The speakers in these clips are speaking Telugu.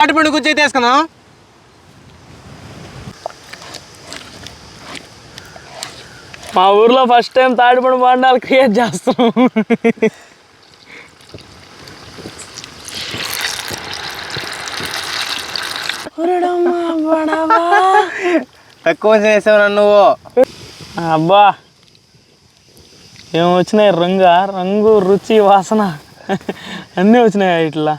తాటిపండు గుజ్జు అయితే వేసుకుందాం మా ఊర్లో ఫస్ట్ టైం తాడిపడి బాండాలు క్రియేట్ చేస్తున్నాం. తక్కువ చేసావు నువ్వు. అబ్బా ఏం వచ్చినాయి రంగు రంగు రుచి వాసన. అన్నీ వచ్చినాయి ఇట్లా?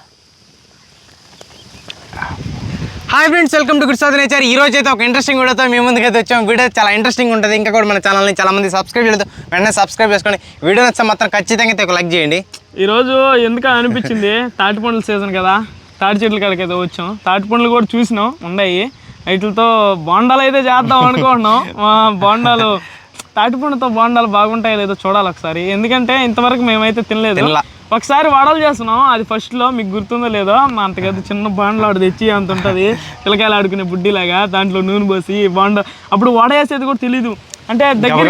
Hi friends welcome to good nature ఈ రోజు అయితే ఒక ఇంట్రెస్టింగ్ వీడియోతో మీ ముందుకు అయితే వచ్చాం. వీడియో చాలా ఇంట్రెస్టింగ్ ఉంటుంది. ఇంకా కూడా మన ఛానల్ని చాలా మంది సబ్స్క్రైబ్ చేయలేదు. వెంటనే సబ్స్క్రైబ్ చేసుకోండి వీడియో నచ్చితే మాత్రం ఖచ్చితంగా అయితే ఒక లైక్ చేయండి. ఈరోజు ఎందుకు అనిపించింది? తాటి పండ్ల సీజన్ కదా. తాటి చెట్ల కాడికి అయితే వచ్చాం. తాటి పండ్లు కూడా చూసినాం. ఉన్నాయి. వీటితో బోండాలు అయితే చేద్దాం అనుకుంటున్నాం. బోండాలు తాటి పండుతో బోండాలు బాగుంటాయో లేదో చూడాలి ఒకసారి. ఎందుకంటే ఇంతవరకు మేమైతే తినలేదు. తినలా. ఒకసారి వడలు చేస్తున్నాం. అది ఫస్ట్లో మీకు గుర్తుందో లేదో మా అంతకైతే చిన్న బాండలు ఆడు తెచ్చి అంత ఉంటుంది. పిల్లకాయలు ఆడుకునే బుడ్డిలాగా దాంట్లో నూనె పోసి బాండ అప్పుడు వడ వేసేది కూడా తెలీదు. అంటే దగ్గర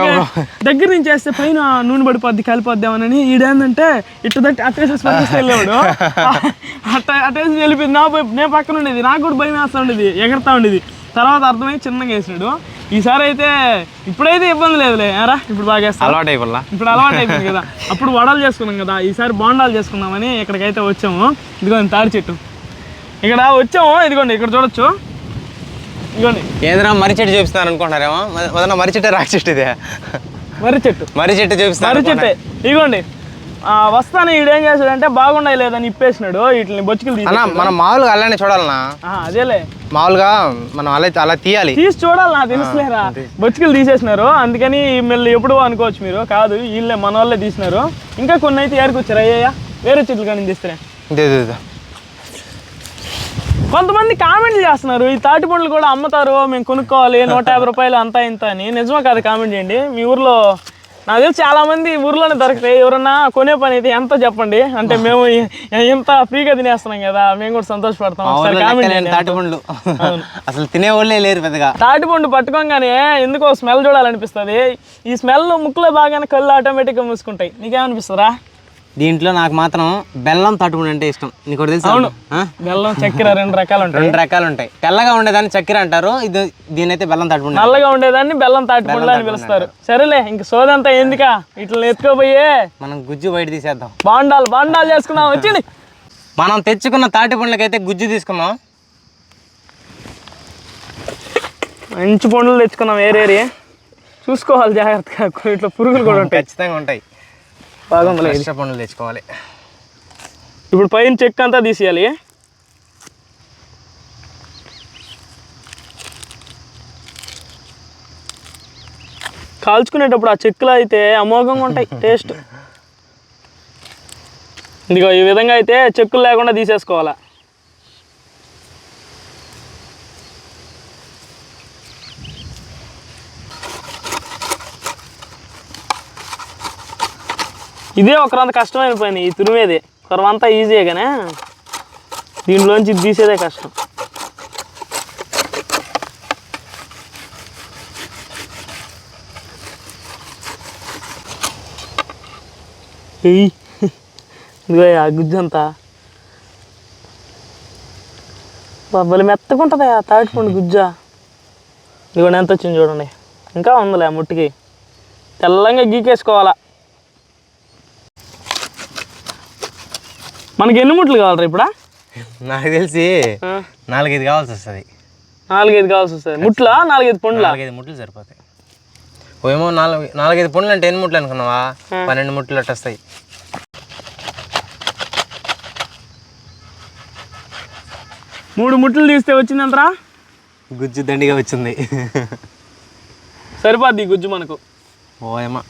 దగ్గర నుంచి వేస్తే పైన నూనె పడిపోద్ది కలిపోద్దామని ఈడేందంటే ఇటు అట్టేసేసి పక్కకి వెళ్ళేవాడు. అట్ట అట్టేసి వెళ్ళిపోయింది. నా నేను పక్కన ఉండేది. నాకు కూడా భయం వేస్తూ ఉండేది. ఎగరతా ఉండేది. తర్వాత అర్థమై చిన్నగా వేసినాడు. ఈసారి అయితే ఇప్పుడైతే ఇబ్బంది లేదులే. ఏరా? ఇప్పుడు బాగా అలవాటు అయిపోలా ఇప్పుడు అలవాటు అయిపోయింది కదా. అప్పుడు వడలు చేసుకున్నాం కదా. ఈసారి బోండాలు చేసుకుందామని ఇక్కడికైతే వచ్చాము. ఇదిగోండి తాడి చెట్టు. ఇక్కడ వచ్చాము. ఇదిగోండి ఇక్కడ చూడొచ్చు. ఇదిగోండి. ఏదైనా మర్రి చెట్టు చూపిస్తున్నారు అనుకుంటున్నారేమో? మొదన మర్రి చెట్టు రాక చెట్టు ఇదే. మర్రి చెట్టు. మర్రి చెట్టు చూపిస్తున్నారు మర్రి చెట్టే. ఇదిగోండి. వస్తాను. ఈడేం చేశాడంటే బాగుండాయి లేదని ఇప్పేసినాడు. వీటిని బొచ్చుకులు తీసి అన్న మనం మామూలుగా అలానే చూడాలన్నా. అదేలే. మామూలుగా మనం అలా అలా తీయాలి. తీసి చూడాలి నాకు తెలుసులేరా. బొచ్చుకలు తీసేసినారు. అందుకని మళ్ళీ ఎప్పుడు అనుకోవచ్చు మీరు. కాదు వీళ్ళే మన వాళ్ళే తీసినారు. ఇంకా కొన్ని అయితే ఏరుకొచ్చారు? అయ్యయ్య వేరే చెట్లు కానీ తీస్తే ఇదే ఇదే, ఇదే. కొంతమంది కామెంట్లు చేస్తున్నారు. ఈ తాటి పండ్లు కూడా అమ్ముతారు. మేము కొనుక్కోవాలి. నూట యాభై రూపాయలు అంతా ఇంత అని. నిజమా కాదు కామెంట్ చేయండి. మీ ఊర్లో నాకు తెలిసి చాలా మంది ఊర్లోనే దొరుకుతాయి ఎవరన్నా కొనే పని అయితే ఎంత చెప్పండి? అంటే మేము ఇంత ఫ్రీగా తినేస్తున్నాం కదా మేము కూడా సంతోషపడతాం. తాటిపండ్లు. అసలు తినే వాళ్ళే లేరు పెద్దగా. తాటి పండు పట్టుకోగానే ఎందుకో స్మెల్ చూడాలనిపిస్తుంది. ఈ స్మెల్ ముక్కులో బాగానే కళ్ళు ఆటోమేటిక్గా మూసుకుంటాయి. నీకేమనిపిస్తుందా దీంట్లో నాకు మాత్రం బెల్లం తాటిపండు అంటే ఇష్టం. నీకు తెలుసు? అవును. బెల్లం చక్కెర రెండు రకాలు ఉంటాయి. రెండు రకాలు ఉంటాయి. తెల్లగా ఉండేదాన్ని చక్కెర అంటారు. ఇది దీని అయితే బెల్లం తాటిపండు నల్లగా ఉండేదాన్ని బెల్లం తాటి పండ్లు అని పిలుస్తారు. సరేలే ఇంక సోదంతా ఎందుకా ఇట్లా ఎత్తుకోపోయే మనం గుజ్జు బయట తీసేద్దాం. బాండాలు బాండాలు చేసుకున్నాం వచ్చింది మనం తెచ్చుకున్న తాటి పండ్లకైతే గుజ్జు తీసుకున్నాం మంచి పండ్లు తెచ్చుకున్నాం ఏరేరి. చూసుకోవాలి జాగ్రత్తగా. ఇట్లా పురుగులు కూడా ఉంటాయి. ఖచ్చితంగా ఉంటాయి. బాగుంది పండ్లు తెచ్చుకోవాలి. ఇప్పుడు పైన చెక్ అంతా తీసేయాలి. కాల్చుకునేటప్పుడు ఆ చెక్కులు అయితే అమోఘంగా ఉంటాయి. టేస్ట్ ఇదిగో ఈ విధంగా అయితే చెక్కులు లేకుండా తీసేసుకోవాలా. ఇదే ఒకరంత కష్టమైన పని ఈ తురిమేది. తర్వాంతా ఈజీయే కానీ దీంట్లోంచి తీసేదే కష్టం. ఇదిగో ఆ గుజ్జంతా బాబలు మెత్తకుంటుంది ఆ తాటిపండు గుజ్జ. ఇదిగోండి ఎంత వచ్చింది చూడండి. ఇంకా ఉందిలే ఆ ముట్టికి. తెల్లంగా గీకేసుకోవాలా. మనకి ఎన్ని ముట్లు కావాలరా ఇప్పుడా? నాకు తెలిసి నాలుగైదు కావాల్సి వస్తుంది. నాలుగైదు కావాల్సి వస్తుంది. ముట్లా? నాలుగైదు పండ్ల? నాలుగైదు ముట్లు సరిపోతాయి. ఓ ఏమో నాలుగు నాలుగైదు పండ్లు అంటే ఎన్ని ముట్లు అనుకున్నావా? పన్నెండు ముట్లు అట్టు వస్తాయి. మూడు ముట్లు తీస్తే వచ్చిందంతరా? గుజ్జు దండిగా వచ్చింది. సరిపోద్ది గుజ్జు మనకు. ఓ ఏమో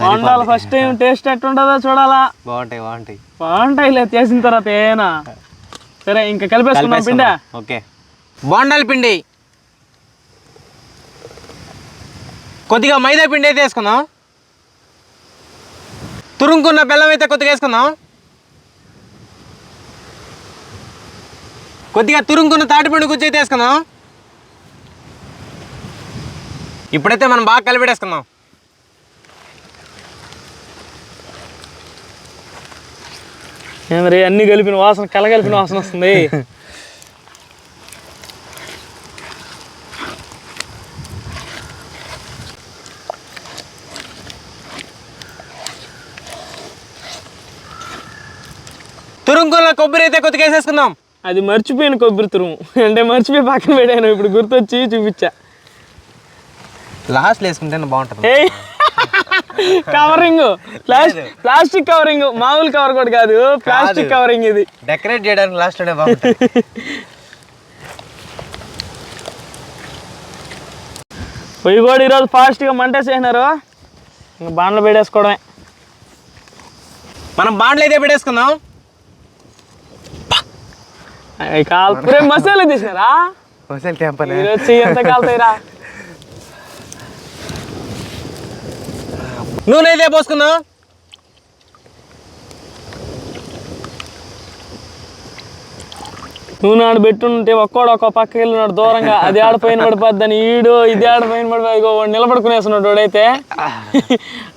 బాగుండాలి ఫస్ట్ టైం టేస్ట్ ఎట్టుంటుందో చూడాలా. బాగుంటాయి బాగుంటాయి. బాగుంటాయిలే చేసిన తర్వాత ఏనా సరే ఇంకా కలిపేసుకున్నాం పిండా? ఓకే. బోండాల పిండి. కొద్దిగా మైదా పిండి అయితే వేసుకుందాం. తురుముకున్న బెల్లం అయితే కొద్దిగా వేసుకుందాం. కొద్దిగా తురుముకున్న తాటిపండు గుజ్జు అయితే వేసుకుందాం. ఇప్పుడైతే మనం బాగా కలిపెట్టేసుకుందాం మరి అన్ని కలిపిన వాసన కలగలిపిన వాసన వస్తుంది. తురుంకుల్లో కొబ్బరి అయితే కొద్దిగా అది మర్చిపోయిన కొబ్బరి తురుము. అంటే మర్చిపోయి పక్కన పెట్టాను ఇప్పుడు గుర్తొచ్చి చూపించా. లాస్ట్ వేసుకుంటే బాగుంటుంది. కవరింగ్ ప్లాస్టిక్ కవరింగ్ మామూలు కవర్ కూడా కాదు. ప్లాస్టిక్ కవరింగ్ ఇది. డెకరేట్ చేయడానికి లాస్ట్ పొయ్యి కూడా ఈరోజు ఫాస్ట్గా మంటేసేసినారు ఇంకా బాండ్లు పెట్టేసుకోవడమే మనం బాండ్లు అయితే పెట్టేసుకుందాం కాల్పురే మసాలా తీసినారా? తెంపలే. ఈరోజు చెయ్యి ఎంత కాలుతాయిరా? నూనె అయితే పోసుకుందాం. నువ్వు నాడు పెట్టుంటే ఒక్కోడు ఒక్కో పక్కకి వెళ్ళినాడు దూరంగా. అది ఆడపోయిన పడిపోద్దని ఈడు ఇది ఆడపోయిన పడిపోయి ఇగో వాడు నిలబడుకునేస్తున్నాడు వాడైతే.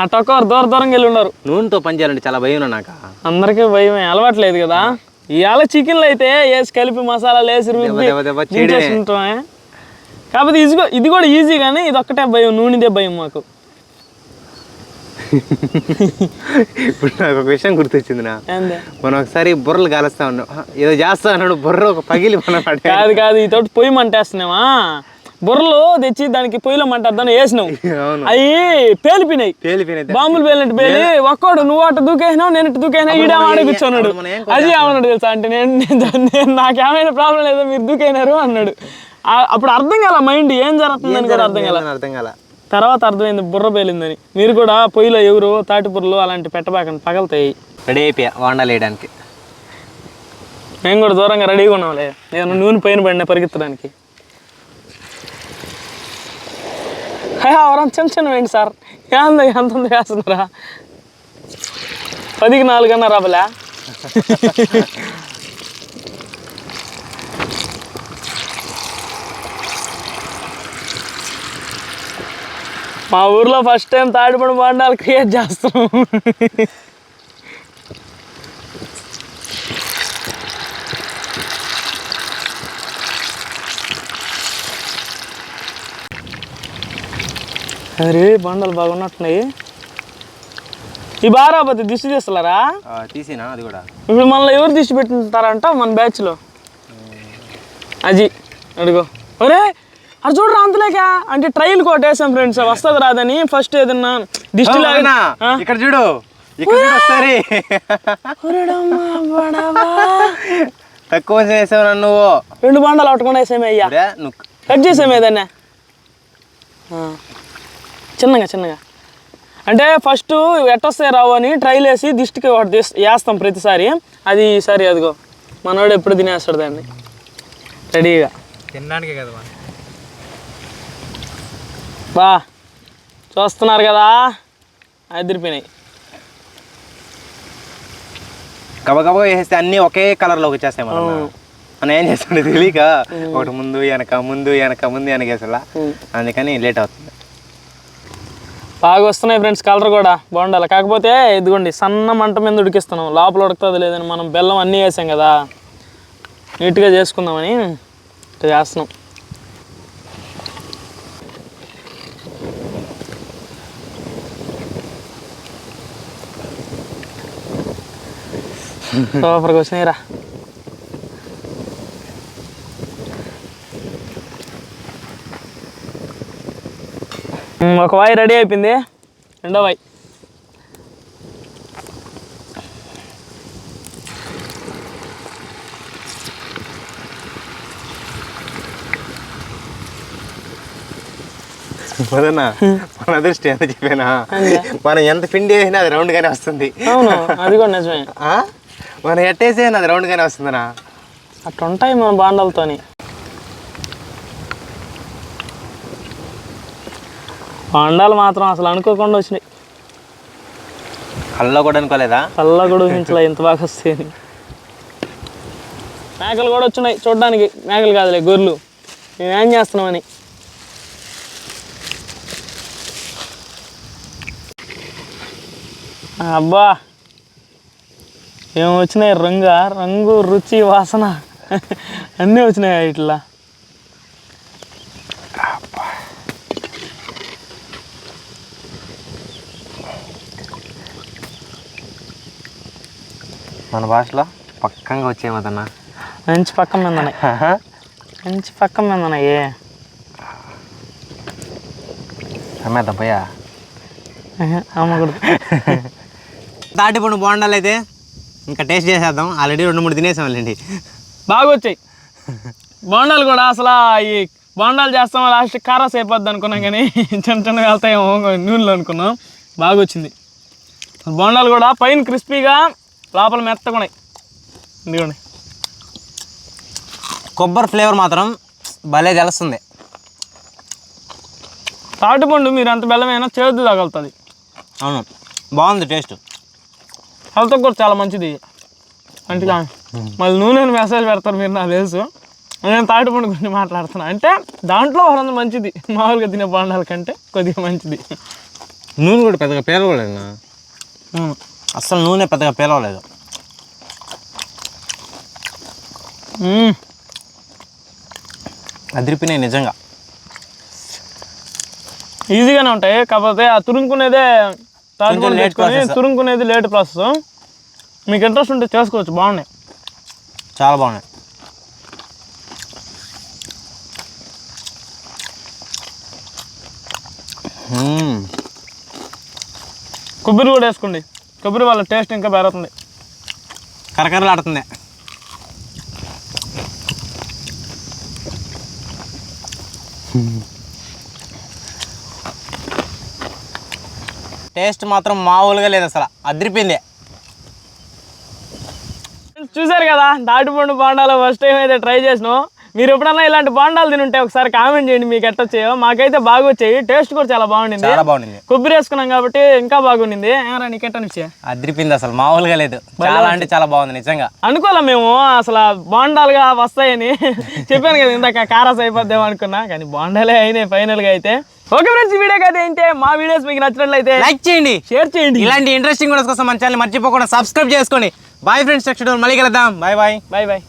అట్ట ఒక్కొరు దూర దూరంగా వెళ్ళి ఉన్నారు. నూనెతో పని చేయాలంటే చాలా భయం నాకు. అందరికీ భయమే అలవాట్లేదు కదా. ఇవాళ చికెన్లు అయితే వేసి కలిపి మసాలాలు వేసి. కాకపోతే ఇది కూడా- ఇది కూడా ఈజీ కానీ ఇది ఒక్కటే భయం నూనెదే భయం మాకు. ఇప్పుడు నాకు ఒక విషయం గుర్తొచ్చింది నా. మనం ఒకసారి బుర్రలు కాలుస్తా ఉన్నాం. ఏదో చేస్తా అన్నాడు బుర్ర ఒక పగిలి మనం కాదు కాదు ఈ తోటి పొయ్యి మంటేస్తున్నావా? బుర్రలు తెచ్చి దానికి పొయ్యిలో మంటద్దాని వేసినావు. అవి పేలిపోయినాయి. తేలిపోయినది బాంబులు పేలినట్టు పేలి ఒక్కడు నువ్వు అటు దూకేసినావు నేను ఇటు దూకేసినా ఈడే కూర్చున్నాడు అది ఏమన్నాడు తెలుసా అంటే నేను నాకేమైనా ప్రాబ్లం లేదో మీరు దూకైనారు అన్నాడు. అప్పుడు అర్థం కాల మైండ్ ఏం జరుగుతుందని కూడా అర్థం కాల. అర్థం కాల. తర్వాత అర్థమైంది బుర్ర పేలిందని. మీరు కూడా పొయ్యిలో ఎవరు తాటి బుర్రలు అలాంటి పెట్టబాకండి పగలుతాయి. రెడీ అయిపోయా వాండాలు వేయడానికి మేము కూడా దూరంగా రెడీగా ఉన్నాంలే. నేను నూనె పైన పడిన పరిగెత్తడానికి. చిన్న చిన్న వేయండి సార్. ఏంది ఎంత ఉంది వేస్తున్నారా? పదికి నాలుగు అన్నా రాబలే? మా ఊర్లో ఫస్ట్ టైం తాడిపడి బాండాలు క్రియేట్ చేస్తాం అరే బండలు బాగున్నట్టున్నాయి. ఈ బారాపతి దిష్టి తీస్తలేరా? తీసినా? అది కూడా. ఇప్పుడు మనలో ఎవరు దిష్టి పెట్టింటారంట మన బ్యాచ్లో అజీ అడుగు. ఒరే అది చూడరా అంతలేక అంటే ట్రైల్ కొట్టేసాం ఫ్రెండ్స్ వస్తుంది రాదని ఫస్ట్ ఏదన్నా దిష్టి అవునా? ఇక్కడ చూడు ఇక్కడ చూడు ఒకసారి తక్కువ చేసావు నన్ను నువ్వు. రెండు బండలు పట్టుకుండా వేసామే అయ్యా. కట్ చేసాము ఏదన్నా ఆ. చిన్నగా చిన్నగా. అంటే ఫస్ట్ ఎట్టొస్తాయి రావు అని ట్రైల్ వేసి దిష్టికి ఒకటి తీస్- వేస్తాం ప్రతిసారి. అది ఈసారి అదిగో మనోడు ఎప్పుడు తినేస్తాడు దాన్ని. రెడీగా తినడానికే కదా బా చూస్తున్నారు కదా? అదిరిపోయినాయి. గబగబా వేసేస్తే అన్ని ఒకే కలర్లోకి వచ్చేస్తాయి మనం. మనం ఏం చేస్తుండే తెలియక ఒకటి ముందు వెనక ముందు వెనక ముందు వెనక వేసలా అందుకని లేట్ అవుతుంది. బాగా వస్తున్నాయి ఫ్రెండ్స్ కలర్ కూడా బాగుండాలి. కాకపోతే ఇదిగోండి సన్న మంట మీద ఉడికిస్తున్నాం. లోపల ఉడుకుతుంది లేదని మనం బెల్లం అన్నీ వేసాం కదా. నీట్గా చేసుకుందామని ఇట్లా చేస్తున్నాం. సూపర్గా వచ్చినాయి రా ఉమ్, ఒక వాయి రెడీ అయిపోయింది. రెండో వాయి. వదన్నా మన అదృష్టం ఎంత చెప్పానా? మనం ఎంత పిండి వేసినా అది రౌండ్ గానే వస్తుంది. అవును అది కూడా నిజమే? మనం ఎట్టేసేనా అది రౌండ్ గానే వస్తుందనా? అట్లా ఉంటాయి మన బాండలతోని. బాండాలు మాత్రం అసలు అనుకోకుండా వచ్చినాయి. కళ్ళలో కూడా అనుకోలేదా? కళ్ళ కూడా ఊహించలే ఎంత బాగా వస్తాయని. మేకలు కూడా వచ్చినాయి చూడడానికి. మేకలు కాదులే గొర్రెలు. మేము ఏం చేస్తున్నామని అబ్బా! ఏం వచ్చినాయి? రంగు రంగు రుచి వాసన. అన్నీ వచ్చినాయి ఇట్లా? మన భాషలో పక్కంగా వచ్చేయమదన్నా మంచి పక్క మీద మంచి పక్క మీద ఉన్నాయి అమ్మేద్దాం పోయా? అమ్మకూడదు. తాటిపండు బోండాలు అయితే. ఇంకా టేస్ట్ చేసేద్దాం. ఆల్రెడీ రెండు మూడు తినేసాంలేండి బాగా వచ్చాయి బోండాలు కూడా అసలు ఈ బోండాలు చేస్తాం లాస్ట్ కారాస్ అయిపోద్ది అనుకున్నాం కానీ చిన్న చిన్నగా వెళ్తాయేమో నూనెలో అనుకున్నాం. బాగా వచ్చింది బోండాలు కూడా పైన క్రిస్పీగా లోపల మెత్తగా ఉన్నాయి ఇదిగోండి. కొబ్బరి ఫ్లేవర్ మాత్రం భలే తెలుస్తుంది. తాటిపండు మీరు ఎంత బెల్లమైనా చేదు తగులుతుంది. అవును. బాగుంది టేస్ట్. హెల్త్ కూడా చాలా మంచిది. మంచిగా మళ్ళీ నూనె మెసేజ్ పెడతారు మీరు నాకు తెలుసు. నేను తాటిపండు గురించి మాట్లాడుతున్నా. అంటే దాంట్లో వరంది మంచిది. మామూలుగా తినే బోండాల కంటే కొద్దిగా మంచిది. నూనె కూడా పెద్దగా పేలవలేదు. అసలు నూనె పెద్దగా పేలవలేదు. అదిరిపినాయి నిజంగా. ఈజీగానే ఉంటాయి. కాకపోతే ఆ తురుముకునేదే తాటిపండు late తెచ్చుకొని. తురుముకునేది లేట్ ప్రాసెస్ మీకు ఇంట్రెస్ట్ ఉంటే చేసుకోవచ్చు బాగున్నాయి. చాలా బాగున్నాయి. కొబ్బరి కూడా వేసుకోండి. కొబ్బరి వాళ్ళ టేస్ట్ ఇంకా పెరుగుతుంది కరకరలాడుతుంది. టేస్ట్ మాత్రం మామూలుగా లేదు అసలు. అదిరిపోయింది. చూసారు కదా దాటిపండు బాండాలో ఫస్ట్ టైం అయితే ట్రై చేసినాం. మీరు ఎప్పుడన్నా ఇలాంటి బాండాలు తినుంటే ఒకసారి కామెంట్ చేయండి మీకు ఎట్ట వచ్చాయో. మాకైతే బాగా వచ్చాయి. టేస్ట్ కూడా చాలా బాగుండింది. చాలా బాగుంది కొబ్బరి వేసుకున్నాం కాబట్టి ఇంకా బాగుండింది. ఏమరా నీకెట్ట అనిపించా? అదిరిపోయింది అసలు మామూలుగా లేదు. చాలా అంటే చాలా బాగుంది నిజంగా. అనుకోలే మేము అసలు బాండాలుగా వస్తాయని. చెప్పాను కదా ఇందాక కారాస్ అయిపోద్దాం అనుకున్నా కానీ బాండాలే అయినాయి ఫైనల్గా అయితే. ఓకే ఫ్రెండ్స్ ఈ వీడియోకి అయితే ఏంటే? మా వీడియోస్ మీకు నచ్చినట్లయితే లైక్ చేయండి. షేర్ చేయండి. ఇలాంటి ఇంట్రెస్టింగ్ వీడియోస్ కోసం మన ఛానల్ మర్చిపోకుండా సబ్స్క్రైబ్ చేసుకోండి బాయ్ ఫ్రెండ్స్ నెక్స్ట్ మళ్ళీ కలుద్దాం. Bye bye bye bye